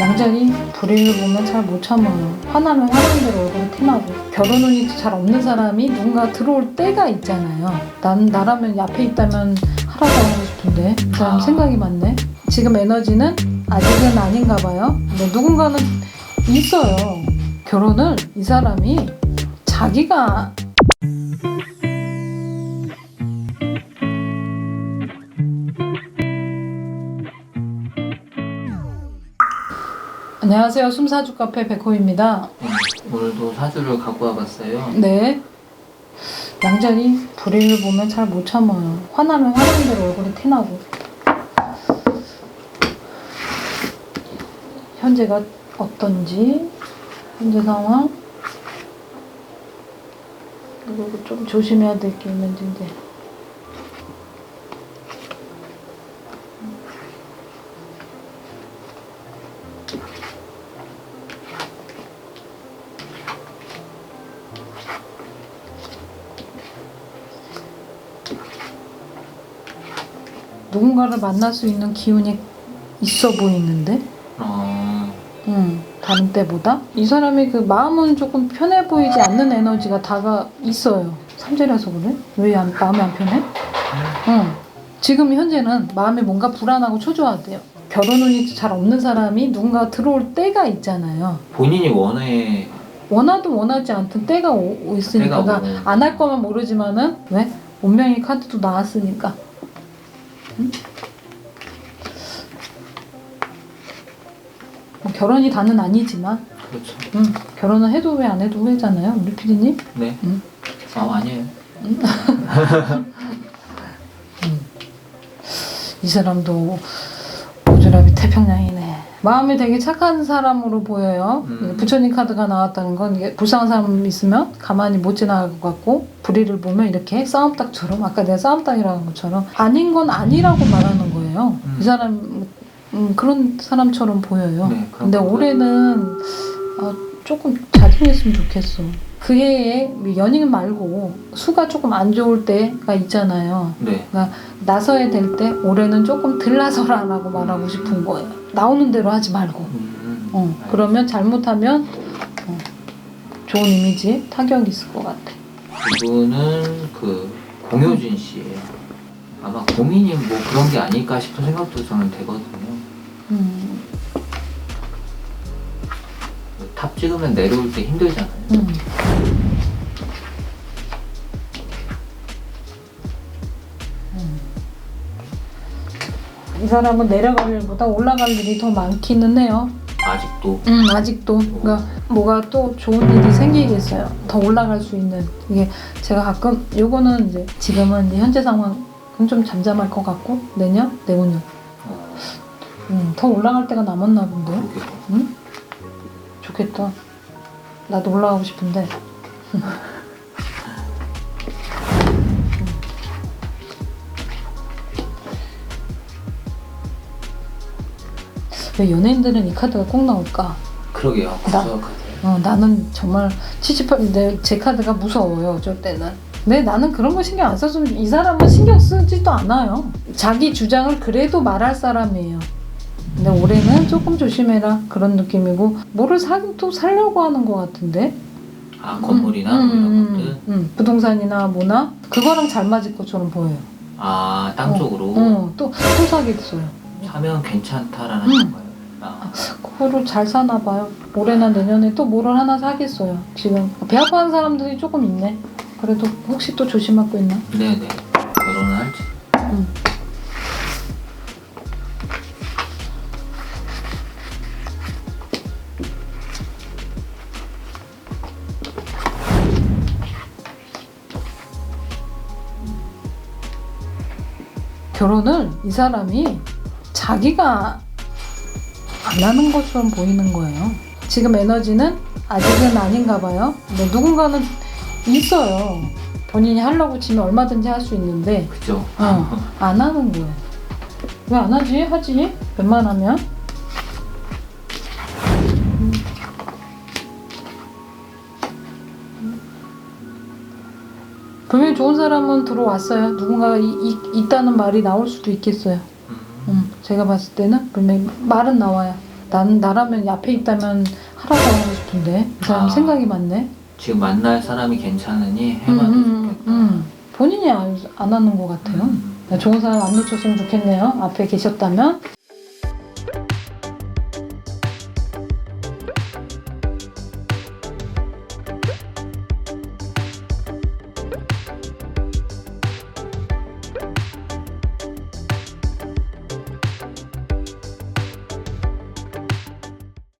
양자리 불의를 보면 잘 못 참아요. 화나면 화난 대로 얼굴이 티나고 결혼 운이 잘 없는 사람이 누군가 들어올 때가 있잖아요. 난 나라면 앞에 있다면 하라고 하고 싶은데 이 사람 아. 생각이 많네. 지금 에너지는 아직은 아닌가 봐요. 근데 누군가는 있어요. 결혼을 이 사람이 자기가 안녕하세요. 숨사주 카페 백호입니다. 네, 오늘도 사주를 갖고 와봤어요. 네. 양자리 불의를 보면 잘 못 참아요. 화나면 화난 대로 얼굴이 티나고. 현재가 어떤지, 현재 상황. 그리고 좀 조심해야 될 게 있는지 이제. 누군가를 만날 수 있는 기운이 있어 보이는데? 어, 응, 다른 때보다? 이 사람이 그 마음은 조금 편해 보이지 않는 에너지가 다가 있어요. 삼재라서 그래? 왜 안, 마음이 안 편해? 응. 지금 현재는 마음이 뭔가 불안하고 초조하대요. 결혼 운이 잘 없는 사람이 누군가 들어올 때가 있잖아요. 본인이 원해 원하든 원하지 않든 때가 오, 오 있으니까 때가 오고. 안할 거면 모르지만은 왜? 운명의 카드도 나왔으니까 응? 뭐 결혼이 다는 아니지만 그렇죠. 응, 결혼은 해도 왜 안 해도 후회잖아요 우리 피디님 네. 응. 아 아니에요. 이 사람도 오주라비 태평양이네 마음이 되게 착한 사람으로 보여요 음. 부처님 카드가 나왔다는 건 이게 불쌍한 사람 있으면 가만히 못 지나갈 것 같고 불의를 보면 이렇게 싸움닭처럼 아까 내가 싸움닭이라는 것처럼 아닌 건 아니라고 말하는 거예요 음. 이 사람 음, 그런 사람처럼 보여요 네. 근데 올해는 아, 조금 자중했으면 좋겠어. 그 해에 연인 말고 수가 조금 안 좋을 때가 있잖아요. 네. 나서야 될 때 올해는 조금 들 나서라라고 말하고 싶은 거예요. 나오는 대로 하지 말고. 음, 어, 그러면 잘못하면 어, 좋은 이미지 타격이 있을 것 같아. 이분은 그 공효진 씨예요. 아마 고민이 뭐 그런 게 아닐까 싶은 생각도 저는 되거든요. 음, 탑 찍으면 내려올 때 힘들잖아요. 음. 음. 이 사람은 내려갈 일보다 올라갈 일이 더 많기는 해요. 아직도 음, 아직도 그러니까 뭐가 또 좋은 일이 생기겠어요. 더 올라갈 수 있는 이게 제가 가끔 요거는 이제 지금은 이제 현재 상황은 좀 잠잠할 것 같고 내년 내후년 어, 음, 더 올라갈 때가 남았나 본데 그러게요. 응? 좋겠다. 나도 올라가고 싶은데 왜 연예인들은 이 카드가 꼭 나올까? 그러게요. 나-. 어, 나는 정말 78, 내, 제 카드가 무서워요, 어쩔 때는. 근데 나는 그런 거 신경 안 써서 이 사람은 신경 쓰지도 않아요. 자기 주장을 그래도 말할 사람이에요. 근데 올해는 조금 조심해라 그런 느낌이고 뭐를 사긴 또 살려고 하는 것 같은데 아 건물이나 뭐 이런 것들. 음, 부동산이나 뭐나 그거랑 잘 맞을 것처럼 보여요. 아땅 어, 쪽으로 어, 또, 또 사겠어요. 사면 괜찮다라는 음. 건가요? 아, 그거를 잘 사나 봐요. 올해나 내년에 또 뭐를 하나 사겠어요. 지금 배 아파하는 사람들이 조금 있네. 그래도 혹시 또 조심하고 있나? 네네. 결혼을 할지. 음. 결혼을 이 사람이 자기가 안 하는 것처럼 보이는 거예요. 지금 에너지는 아직은 아닌가 봐요. 근데 누군가는 있어요. 본인이 하려고 치면 얼마든지 할 수 있는데 그죠? 어, 안 하는 거예요. 왜 안 하지? 하지? 웬만하면. 분명히 좋은 사람은 들어왔어요. 누군가가 이, 이, 있다는 말이 나올 수도 있겠어요. 음. 음, 제가 봤을 때는 분명히 말은 나와요. 난 나라면 앞에 있다면 하라고 하고 싶은데 이 사람 아. 생각이 많네. 지금 만날 사람이 괜찮으니 음, 해봐도 음, 좋겠다. 음. 본인이 안, 안 하는 것 같아요. 음. 좋은 사람 안 놓쳤으면 좋겠네요. 앞에 계셨다면